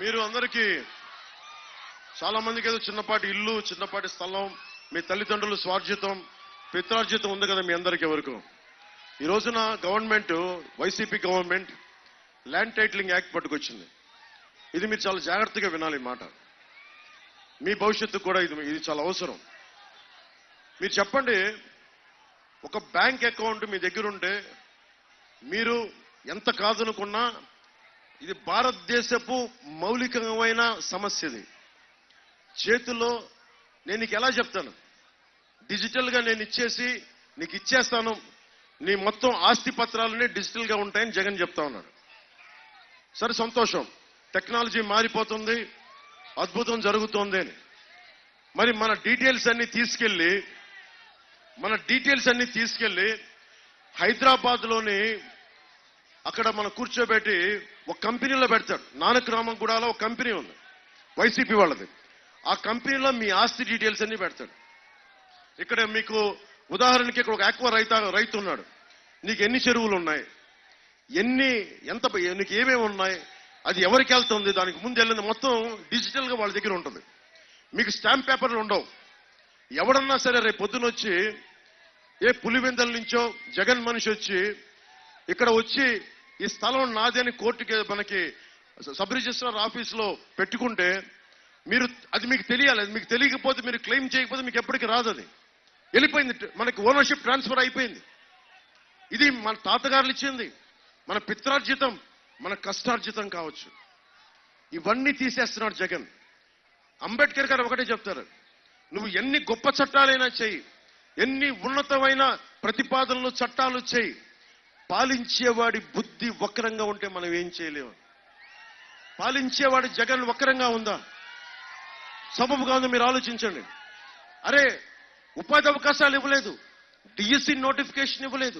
మీరు అందరికీ చాలా మందికి ఏదో చిన్నపాటి ఇల్లు చిన్నపాటి స్థలం మీ తల్లిదండ్రులు స్వార్జితం పిత్రార్జితం ఉంది కదా మీ అందరికి ఎవరికి. ఈ రోజున government YCP government land titling act పట్టుకొచ్చింది. ఇది మీరు చాలా జాగ్రత్తగా వినాలి మాట. మీ భవిష్యత్తు కూడా ఇది ఇది చాలా అవసరం. మీరు చెప్పండి ఒక బ్యాంక్ అకౌంట్ మీ దగ్గర ఉంటే మీరు ఎంత కాదనుకున్నా ఇది భారతదేశపు మౌలికమైన సమస్య ఇది చేతిలో నేను నీకు ఎలా చెప్తాను? డిజిటల్గా నేను ఇచ్చేసి నీకు ఇచ్చేస్తాను. నీ మొత్తం ఆస్తి పత్రాలన్నీ డిజిటల్గా ఉంటాయని జగన్ చెప్తా ఉన్నాడు. సరే సంతోషం. టెక్నాలజీ మారిపోతుంది. అద్భుతం జరుగుతోంది అని. మరి మన డీటెయిల్స్ అన్ని తీసుకెళ్ళి మన డీటెయిల్స్ అన్ని తీసుకెళ్ళి హైదరాబాద్లోని అక్కడ మనం కూర్చోబెట్టి ఒక కంపెనీలో పెడతాడు. నానక్రామం కూడా ఒక కంపెనీ ఉంది. వైసీపీ వాళ్ళది. ఆ కంపెనీలో మీ ఆస్తి డీటెయిల్స్ అన్ని పెడతాడు. ఇక్కడ మీకు ఉదాహరణకి ఇక్కడ ఒక ఆక్వా రైత రైతు ఉన్నాడు. నీకు ఎన్ని చెరువులు ఉన్నాయి? ఎన్ని ఎంత నీకు ఏమేమి ఉన్నాయి? అది ఎవరికి వెళ్తుంది? దానికి ముందు వెళ్ళింది మొత్తం డిజిటల్గా వాళ్ళ దగ్గర ఉంటుంది. మీకు స్టాంప్ పేపర్లు ఉండవు. ఎవడన్నా సరే రేపు పొద్దున వచ్చి ఏ పులివెందల నుంచో జగన్ మనిషి వచ్చి ఇక్కడ వచ్చి ఈ స్థలం నాదని అని కోర్టుకి మనకి సబ్ రిజిస్ట్రార్ ఆఫీస్లో పెట్టుకుంటే మీరు అది మీకు తెలియాలి. అది మీకు తెలియకపోతే మీరు క్లెయిమ్ చేయకపోతే మీకు ఎప్పటికీ రాదు అది. వెళ్ళిపోయింది మనకి ఓనర్షిప్ ట్రాన్స్ఫర్ అయిపోయింది. ఇది మన తాతగారులు ఇచ్చింది. మన పిత్రార్జితం మన కష్టార్జితం కావచ్చు. ఇవన్నీ తీసేస్తున్నాడు జగన్. అంబేద్కర్ గారు ఒకటే చెప్తారు. నువ్వు ఎన్ని గొప్ప చట్టాలైనా చేయి ఎన్ని ఉన్నతమైన ప్రతిపాదనలు చట్టాలు చేయి పాలించేవాడి బుద్ధి వక్రంగా ఉంటే మనం ఏం చేయలేము. పాలించేవాడి జగన్ వక్రంగా ఉందా? సబబుగా ఉందో మీరు ఆలోచించండి. అరే ఉపాధి అవకాశాలు ఇవ్వలేదు. డిఎస్సి నోటిఫికేషన్ ఇవ్వలేదు.